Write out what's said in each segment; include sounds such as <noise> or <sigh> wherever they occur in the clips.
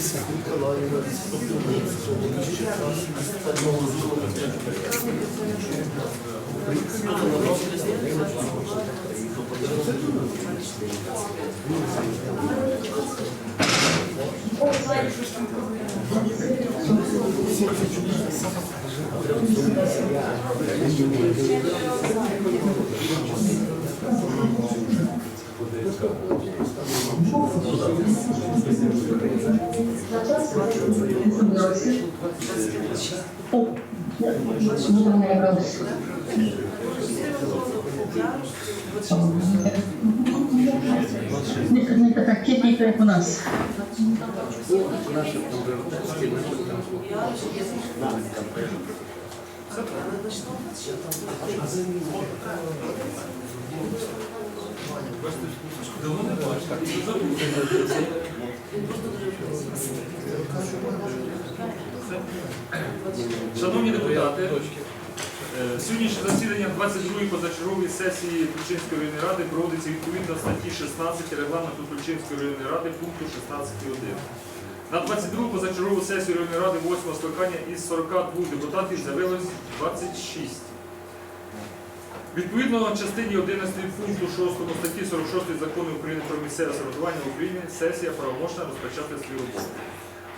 місця. Не, не така кітніка, як у нас. Шановні депутати, е, сьогоднішнє засідання 22-ї позачергової сесії Ключинської районної ради проводиться відповідно статті 16 регламенту Ключинської районної ради пункту 16.1. На 22-ту позачергову сесію районної ради 8 скликання із 42 депутатів з'явилось 26. Відповідно частині 11 пункту 6 статті 46 закону України про місцеве самоврядування в Україні сесія правомочна розпочати свою роботу.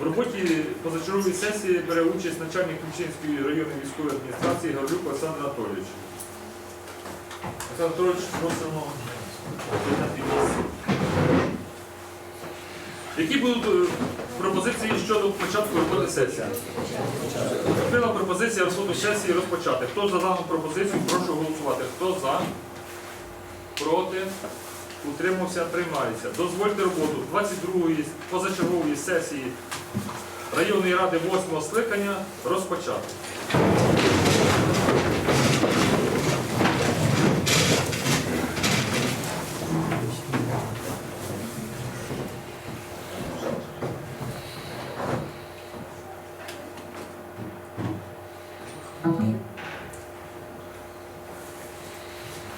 В роботі позачергової сесії бере участь начальник Ключинської районної військової адміністрації Гаврюк Олександр Анатолійович. Олександр Анатолійович, просимо прийняти місце. Які будуть е, пропозиції щодо початку роботи сесії? Поступила пропозиція розходу сесії розпочати. Хто за дану пропозицію, прошу голосувати. Хто за? Проти? Утримався, приймається. Дозвольте роботу 22-ї позачергової сесії районної ради 8 скликання розпочати.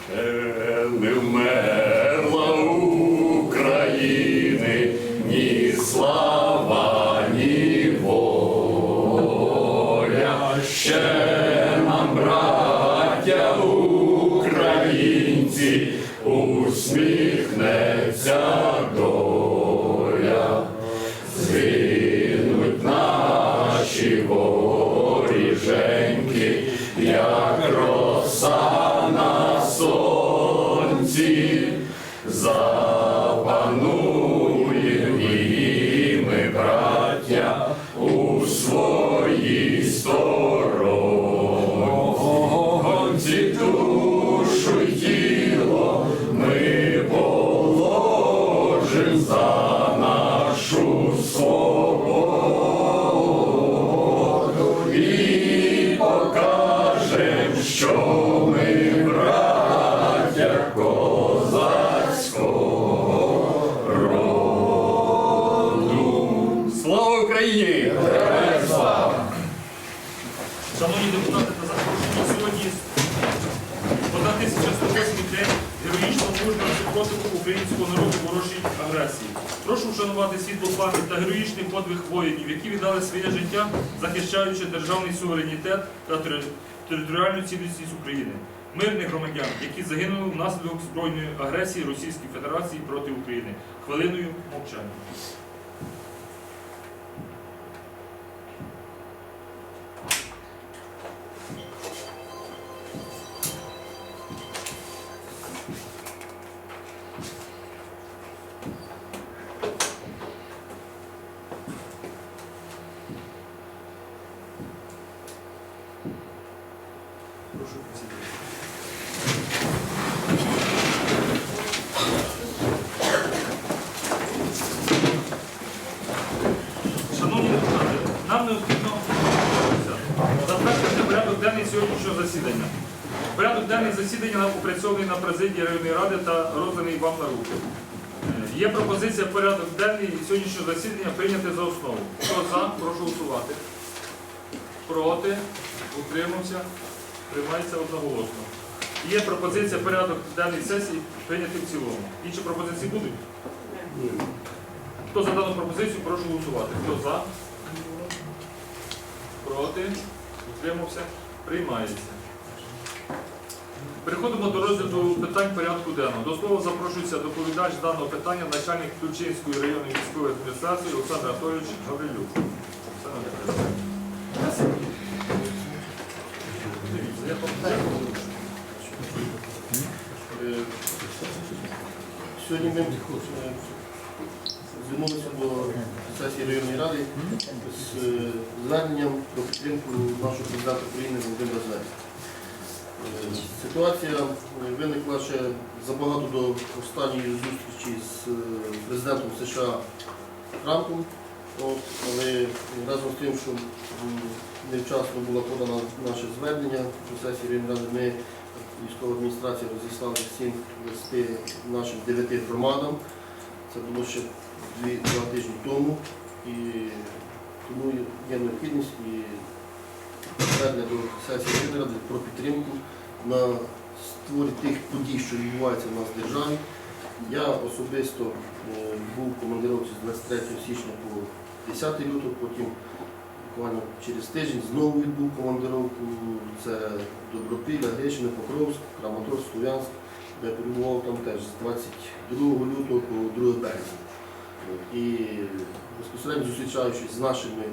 Ще не захищаючи державний суверенітет та територіальну цілісність України. Мирних громадян, які загинули внаслідок збройної агресії Російської Федерації проти України. Хвилиною мовчання. Прошу присідати. Засідання. Порядок денний засідання опрацьований на президії районної ради та розданий вам на руки. Е, Є пропозиція порядок денний сьогоднішнього засідання прийняти за основу. Хто за, прошу голосувати. Проти, утримався, приймається одноголосно. Є пропозиція порядок денний сесії прийняти в цілому. Інші пропозиції будуть? Хто за дану пропозицію, прошу голосувати. Хто за? Проти? Утримався? Приймається. Переходимо до розгляду питань порядку денного. До слова запрошується доповідач даного питання, начальник Ключинської районної військової адміністрації Олександр Анатолійович Гаврилюк. Е, Сьогодні ми е, звернулися до сесії районної ради з е, зверненням про підтримку нашого президента України Володимира Зеленського. Ситуація е, виникла ще забагато до останньої зустрічі з е, президентом США Трампом. От, але разом з тим, що невчасно було подано наше звернення сесії районної ради, ми військова адміністрація розіслала всім листи нашим дев'яти громадам. Це було ще два тижні тому. І тому є необхідність і до сесії Ради про підтримку на створі тих подій, що відбуваються в нас в державі. Я особисто е, був командировці з 23 січня по 10 лютого, потім буквально через тиждень знову відбув командировку. Це Добропілля, Гречина, Покровськ, Краматорськ, Слов'янськ, де перебував там теж з 22 лютого по 2 березня. І безпосередньо зустрічаючись з нашими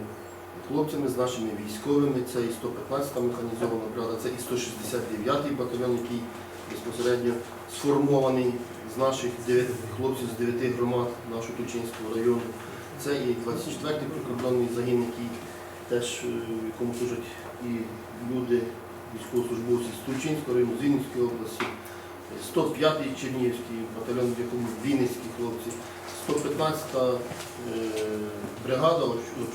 хлопцями, з нашими військовими, це і 115-та механізована бригада, це і 169-й батальйон, який безпосередньо сформований з наших хлопців з 9 громад нашого Тульчинського району. Це і 24-й прикордонний загін, який теж е, якому служать і люди, військовослужбовці з Тульчинського району, з Вінницької області, 105-й Чернігівський батальйон, в якому Вінницькі хлопці, 115-та е, бригада,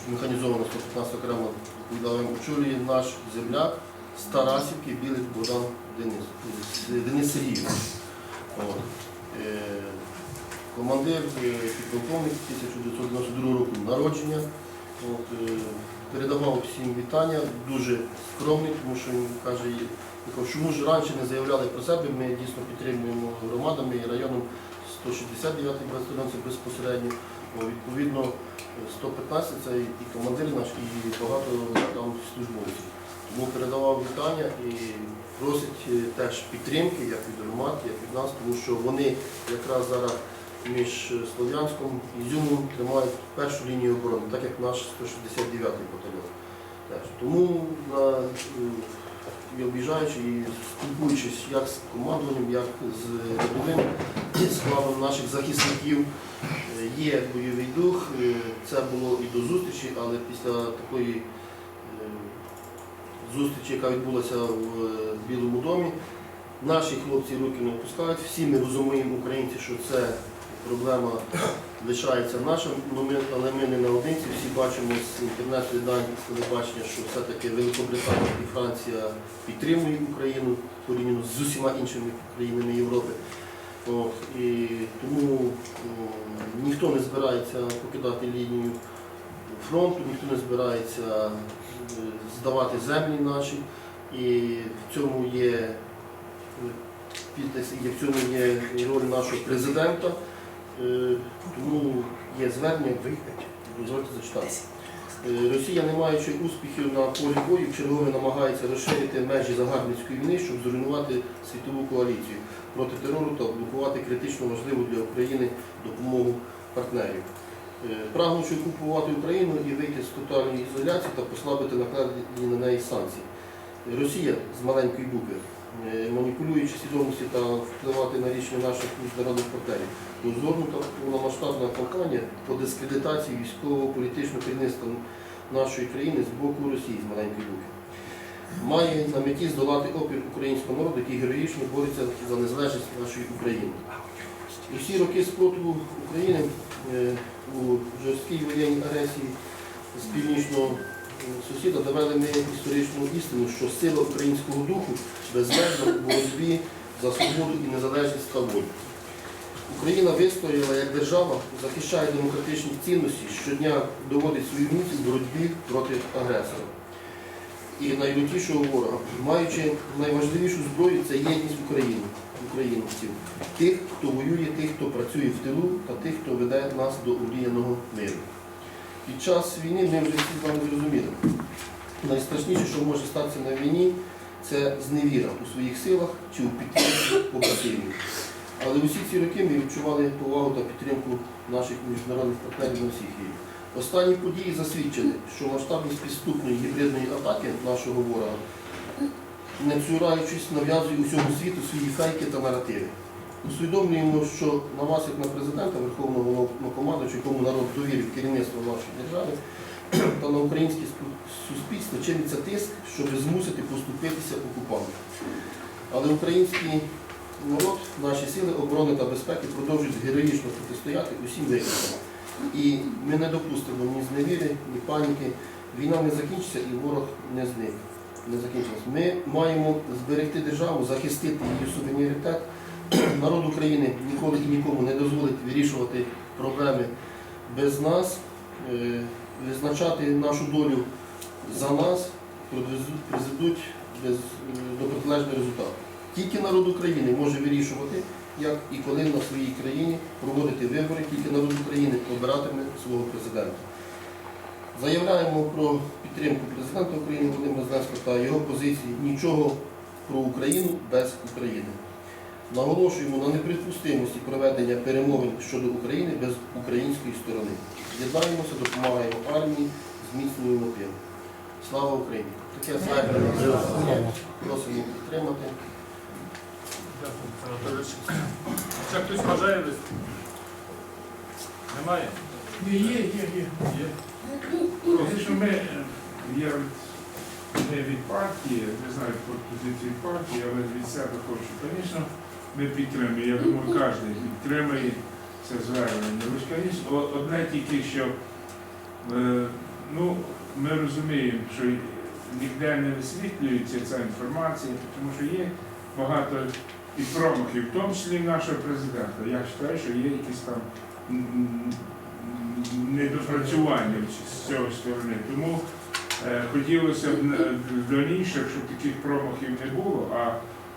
механізована 115 окремо, віддавим очолює наш земляк з Тарасівки, Білик Богдан Денис, Денис Сергійович. Е, Командир, е, підполковник 1992 року народження. От, е, передавав всім вітання, дуже скромний, тому що він каже, чому ж раніше не заявляли про себе, ми дійсно підтримуємо громадами і районом 169 батальйон це безпосередньо. Відповідно, 115 це і і командир наш, і багато там службовців. Тому передавав вітання і просить е, теж підтримки, як від громад, як від нас, тому що вони якраз зараз між Слов'янськом і Зюмом тримають першу лінію оборони, так як наш 169-й батальйон. Тому на, е, і об'їжджаючи і спілкуючись як з командуванням, як з рядовим складом наших захисників, е, є бойовий дух. Е, Це було і до зустрічі, але після такої е, зустрічі, яка відбулася в е, Білому домі, наші хлопці руки не опускають. Всі ми розуміємо, українці, що це проблема лишається наша, але ми не наодинці. Всі бачимо з інтернет-видань, з телебачення, що все-таки Великобританія і Франція підтримують Україну порівняно з усіма іншими країнами Європи. І тому ніхто не збирається покидати лінію фронту, ніхто не збирається е, здавати землі наші. І в цьому є е, підтекст, і в цьому є роль нашого президента. Е, Тому є звернення, дозвольте зачитати. Е, Росія, не маючи успіхів на полі бою, чергове намагається розширити межі загарбницької війни, щоб зруйнувати світову коаліцію проти терору та блокувати критично важливу для України допомогу партнерів. Е, Прагнучи окупувати Україну і вийти з тотальної ізоляції та послабити накладені на неї санкції. Росія з маленької букви, маніпулюючи свідомості та впливати на рішення наших міжнародних партнерів, розгорнута повномасштабна кампанія по дискредитації військово-політичного керівництва нашої країни з боку Росії з маленької букви. Має на меті здолати опір українського народу, який героїчно бореться за незалежність нашої України. Усі роки спротиву України е, у жорсткій воєнній агресії з північного сусіда довели ми історичну істину, що сила українського духу безмежна у боротьбі за свободу і незалежність та волю. Україна вистояла як держава, захищає демократичні цінності, щодня доводить свою міць у боротьбі проти агресора і найлютішого ворога, маючи найважливішу зброю це єдність України, українців, тих, хто воює, тих, хто працює в тилу, та тих, хто веде нас до омріяного миру. Під час війни ми вже всі з вами зрозуміли. Найстрашніше, що може статися на війні, це зневіра у своїх силах чи у підтримці побратимів. Але усі ці роки ми відчували повагу та підтримку наших міжнародних партнерів на всіх рівнях. Останні події засвідчили, що масштабність підступної гібридної атаки нашого ворога, не цураючись, нав'язує усьому світу свої фейки та наративи. Усвідомлюємо, що на вас, як на президента Верховного Головнокомандуюча, якому народ довірив керівництво нашої держави, <clears throat> та на українське суспільство чиниться тиск, щоб змусити поступитися окупанту. Але український народ, наші сили оборони та безпеки продовжують героїчно протистояти усім викликам. І ми не допустимо ні зневіри, ні паніки. Війна не закінчиться і ворог не зник. Не закінчилась. Ми маємо зберегти державу, захистити її суверенітет. <clears throat> Народ України ніколи і нікому не дозволить вирішувати проблеми без нас, е, визначати нашу долю за нас, призведуть е, до протилежного результату. Тільки народ України може вирішувати, як і коли на своїй країні проводити вибори, тільки народ України обиратиме свого президента. Заявляємо про підтримку президента України Володимира Зеленського та його позиції нічого про Україну без України. Наголошуємо на неприпустимості проведення перемовин щодо України без української сторони. Єднаємося, допомагаємо армії, зміцнюємо тим. Слава Україні! Таке звернення просимо підтримати. Дякую, Ще хтось бажає виступити? Немає? Є, є, є. Є. Звісно, ми е, я не від партії, не знаю про позицію партії, але від себе хочу. Звісно, ми підтримуємо. Я думаю, кожен підтримує це звернення. Звісно, о- одне тільки, що е, ну, ми розуміємо, що ніде не висвітлюється ця інформація, тому що є багато і промахів, в тому числі нашого президента. Я вважаю, що є якісь там недопрацювання з цього сторони. Тому е, хотілося б е, дальніше, щоб таких промахів не було. А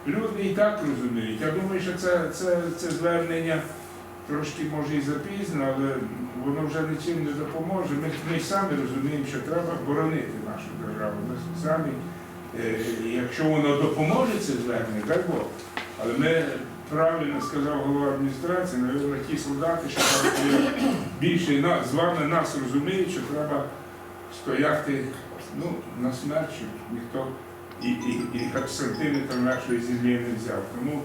люди і так розуміють. Я думаю, що це, це, це звернення трошки може і запізно, але воно вже нічим не допоможе. Ми, ми самі розуміємо, що треба боронити нашу державу. Ми самі, е, якщо воно допоможе це звернення, дай Бог. Але ми правильно сказав голова адміністрації, навіть ті солдати, що більше з вами нас розуміють, що треба стояти ну, на смерть, ніхто і, і, і сантиметр нашої землі не взяв. Тому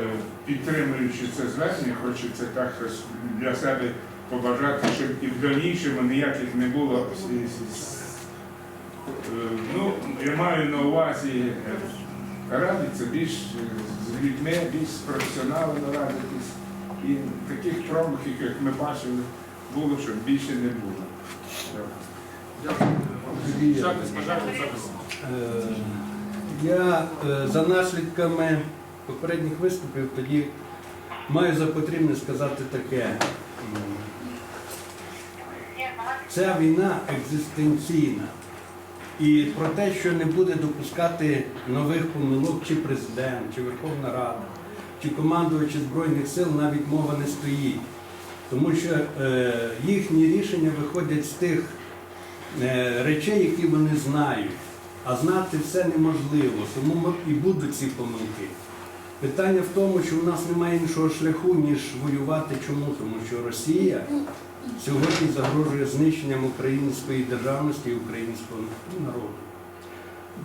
е, підтримуючи це звернення, хочеться так для себе побажати, щоб і в дальнішому ніяких не було. е, Ну, я маю на увазі е, радитися більш з людьми, більш з професіоналами радитись. І таких промахів, як ми бачили, було, щоб більше не було. Дякую. Хтось бажає запис? Е, Я е, за наслідками попередніх виступів тоді маю за потрібне сказати таке. Ця війна екзистенційна. І про те, що не буде допускати нових помилок чи президент, чи Верховна Рада, чи командувачі Збройних сил навіть мова не стоїть. Тому що е, їхні рішення виходять з тих е, речей, які вони знають. А знати все неможливо, тому і будуть ці помилки. Питання в тому, що у нас немає іншого шляху, ніж воювати. Чому? Тому що Росія сьогодні загрожує знищенням української державності і українського народу.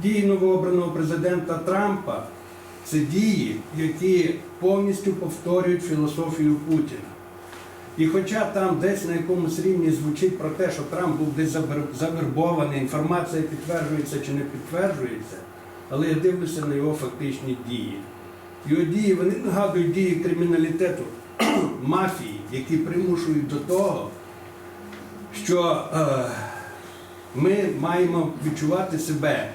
Дії новообраного президента Трампа це дії, які повністю повторюють філософію Путіна. І хоча там десь на якомусь рівні звучить про те, що Трамп був десь завербований, інформація підтверджується чи не підтверджується, але я дивлюся на його фактичні дії. Його дії вони нагадують дії криміналітету, <clears throat> мафії, які примушують до того, що е, ми маємо відчувати себе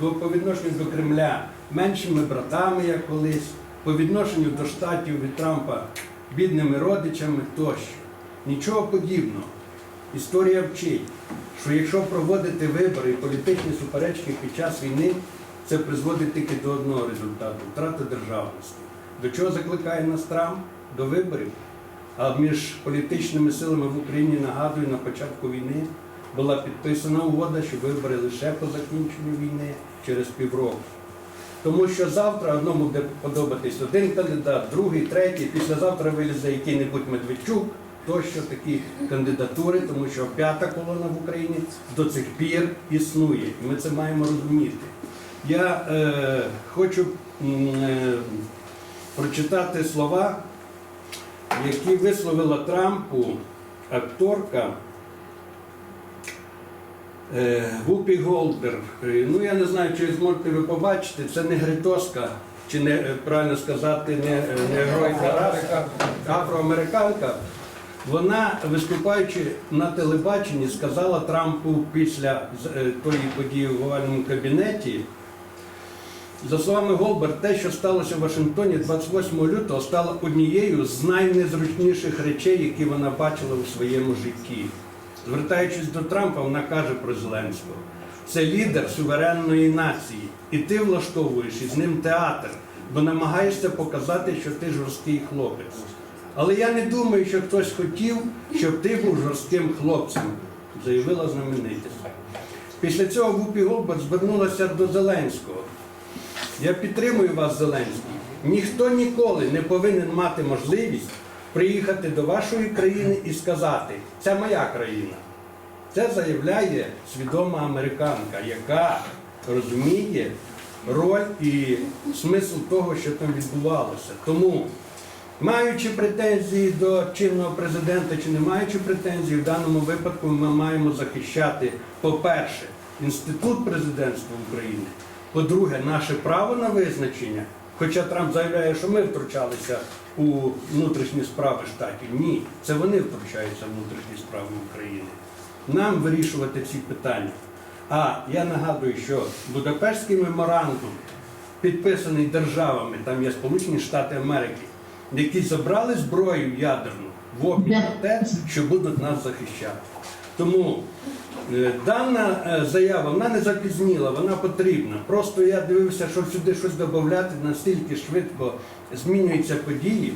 до- по відношенню до Кремля меншими братами, як колись, по відношенню до штатів від Трампа бідними родичами тощо. Нічого подібного. Історія вчить, що якщо проводити вибори і політичні суперечки під час війни, це призводить тільки до одного результату втрати державності. До чого закликає нас Трамп? До виборів. А між політичними силами в Україні, нагадую, на початку війни була підписана угода, що вибори лише по закінченню війни через півроку. Тому що завтра одному буде подобатись один кандидат, другий, третій, післязавтра вилізе який-небудь Медведчук, тощо такі кандидатури, тому що п'ята колона в Україні до цих пір існує. І ми це маємо розуміти. Я е, хочу е, прочитати слова, які висловила Трампу акторка е, Вупі Голдберг. Е, Ну я не знаю, чи зможете ви побачити, це не гритоска, чи не е, правильно сказати, не, не геройка раса, афроамериканка. Вона, виступаючи на телебаченні, сказала Трампу після тої події в овальному кабінеті. За словами Голберг, те, що сталося в Вашингтоні 28 лютого, стало однією з найнезручніших речей, які вона бачила у своєму житті. Звертаючись до Трампа, вона каже про Зеленського: це лідер суверенної нації, і ти влаштовуєш із ним театр, бо намагаєшся показати, що ти жорсткий хлопець. Але я не думаю, що хтось хотів, щоб ти був жорстким хлопцем, заявила знаменитість. Після цього Вупі Голберг звернулася до Зеленського. Я підтримую вас, Зеленський. Ніхто ніколи не повинен мати можливість приїхати до вашої країни і сказати, це моя країна. Це заявляє свідома американка, яка розуміє роль і смисл того, що там відбувалося. Тому, маючи претензії до чинного президента чи не маючи претензій, в даному випадку ми маємо захищати, по-перше, інститут президентства України. По-друге, наше право на визначення, хоча Трамп заявляє, що ми втручалися у внутрішні справи штатів. Ні, це вони втручаються в внутрішні справи України. Нам вирішувати ці питання. А я нагадую, що Будапештський меморандум, підписаний державами, там є Сполучені Штати Америки, які забрали зброю ядерну в обмін на те, що будуть нас захищати. Тому Дана е, заява вона не запізніла, вона потрібна. Просто я дивився, що сюди щось додати, настільки швидко змінюються події.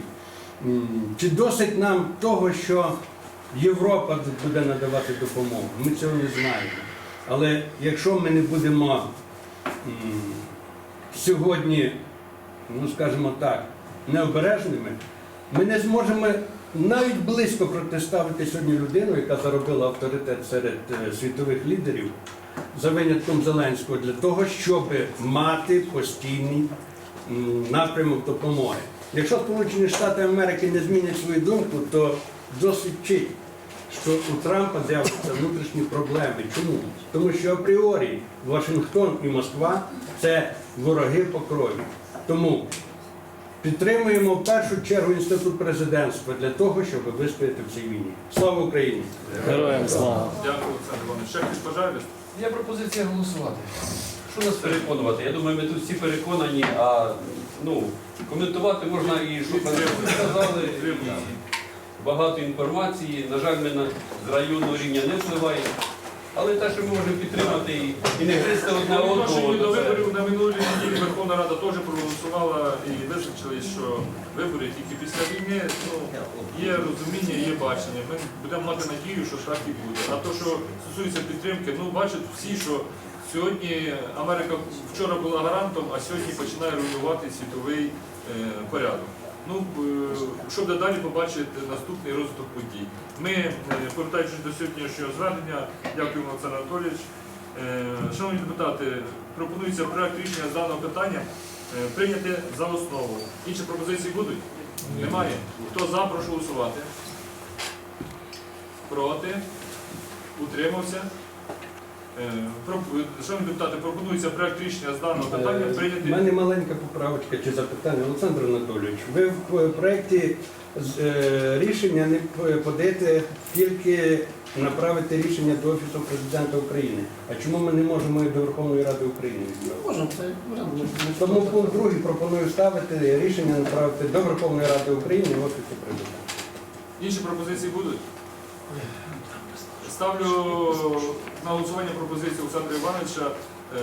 Чи досить нам того, що Європа буде надавати допомогу? Ми цього не знаємо. Але якщо ми не будемо сьогодні, ну скажімо так, необережними, ми не зможемо навіть близько протиставити сьогодні людину, яка заробила авторитет серед е, світових лідерів за винятком Зеленського для того, щоб мати постійний напрямок допомоги. Якщо Сполучені Штати Америки не змінять свою думку, то досить вчить, що у Трампа з'являться внутрішні проблеми. Чому? Тому що апріорі Вашингтон і Москва це вороги по крові. Тому Підтримуємо в першу чергу інститут президентства для того, щоб вистояти в цій війні. Слава Україні! Героям слава. Дякую, Олександр Іванович. Ще хтось бажає? Є пропозиція голосувати. Що нас переконувати? Я думаю, ми тут всі переконані, а ну, коментувати можна і що сказали, багато інформації. На жаль, ми на, з районного рівня не впливаємо. Але те, що ми можемо підтримати і, і не гристи одне до одного, це- виборів на минулій неділі Верховна Рада теж проголосувала і визначились, що вибори тільки після війни. Ну, є розуміння, є бачення. Ми будемо мати надію, що так і буде. А то, що стосується підтримки, ну бачать всі, що сьогодні Америка вчора була гарантом, а сьогодні починає руйнувати світовий е, порядок. Ну, е, щоб далі побачити наступний розвиток подій. Ми, е, повертаючись до сьогоднішнього звернення, дякуємо Олександр Анатолійович. Е, Шановні депутати, пропонується проект рішення з даного питання прийняти за основу. Інші пропозиції будуть? Немає. Хто за, прошу голосувати. Проти? Утримався? Е, Шановні депутати, пропонується проект рішення з даного питання У мене маленька поправочка чи запитання. Олександр Анатолійович, ви в е, проєкті е, рішення не подаєте тільки направити рішення до Офісу Президента України. А чому ми не можемо і до Верховної Ради України відправити? Можемо, це Тому пункт другий пропоную ставити рішення направити до Верховної Ради України в Офісі Президента. Інші пропозиції будуть? Ставлю на голосування пропозицію Олександра Івановича е,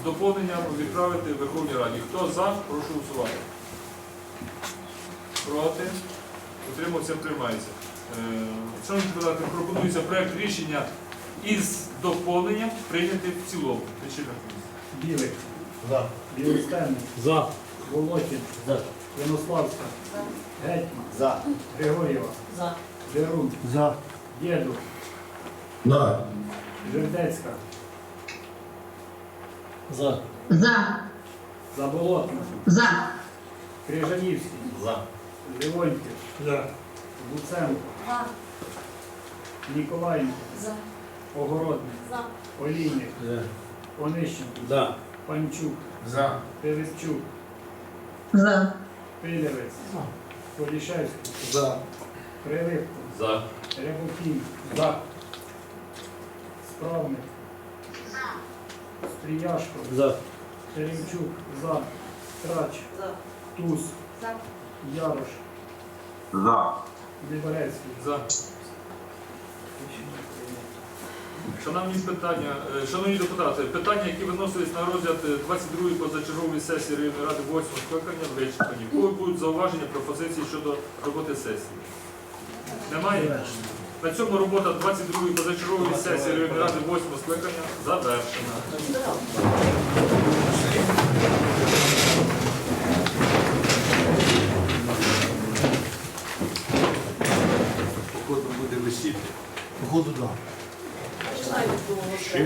з доповненням відправити Верховній Раді. Хто за, прошу голосувати. Проти? Утримався, приймається. Е, Шановні депутати, пропонується проект рішення із доповненням прийняти в цілому. Білик, За. Білостенник, За. Волохін, За. Янославська, Гетьман, За. Григорєва, За. Дерун, За. Єду, За. Жердецька, За. За. Заболотна, За. Крижанівський, За. Левонтів, Луценко, За. Ніколаєнко, За. Огородник, За. Олійник, Онищенко, За. Панчук, За. Пилипчук, За. Пилявець, Полішевський, За. Прилипко, За. Рябокін, За. Справник, Стріяшко, За. Теремчук, За. Трач, За. Туз, За. Ярош, За. Ліберецький. За. Шановні питання, е, шановні депутати, питання, які виносились на розгляд е, 22-ї позачергової сесії районної ради 8 скликання, вичерпані. Кого будуть зауваження, пропозиції щодо роботи сесії? Немає? На цьому робота 22-ї позачергової сесії ради 8 скликання завершена. Походу буде висіти. Походу, да. Ще